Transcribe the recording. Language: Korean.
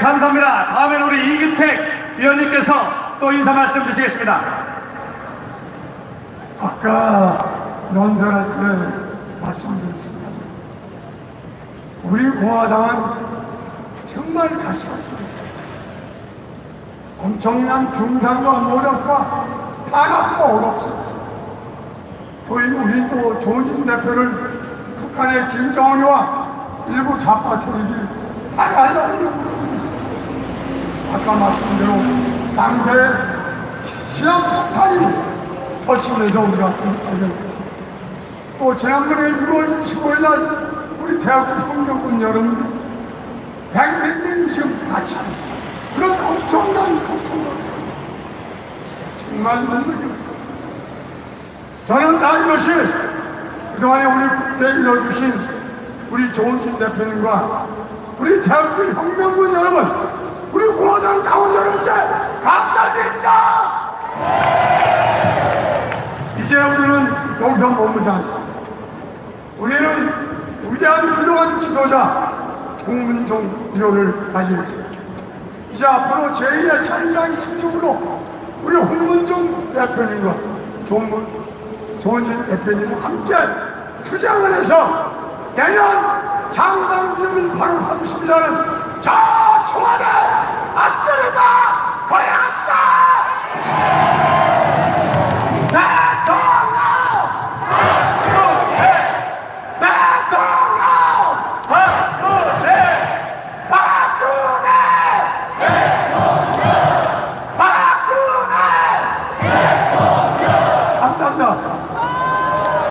감사합니다. 다음엔 우리 이기택 위원님께서 또 인사 말씀 주시겠습니다. 아까 논설할 때 말씀드렸습니다. 우리 공화당은 정말 가시가 엄청난 중상과 노력과 탄압과 어렵습니다. 소위 우리도 조진 대표를 북한의 김정은이와 일부 좌파 세력이 살해하려고 노력하고 있습니다. 아까 말씀대로 당시에 시한 폭탄이 설치돼서 우리가 공격하고 또 지난번에 6월 25일 날 우리 대학교 성적군 여러분들 100명이 지금 같이 그런 엄청난 고통을 정말 없고 저는 다 이것이 그동안에 우리 국대에 이뤄주신 우리 조은진 대표님과 우리 대학교 혁명군 여러분 당원 여러분께 감사드립니다 이제 우리는 여기서 머무지 않습니다. 우리는 위대한 훌륭한 지도자 홍문종 위원을 있습니다. 이제 앞으로 제2의 천장 신중으로 우리 홍문종 대표님과 조문, 조은진 대표님과 함께 투쟁을 해서 내년 장당기념일 바로 30일날은 저 청와대 앞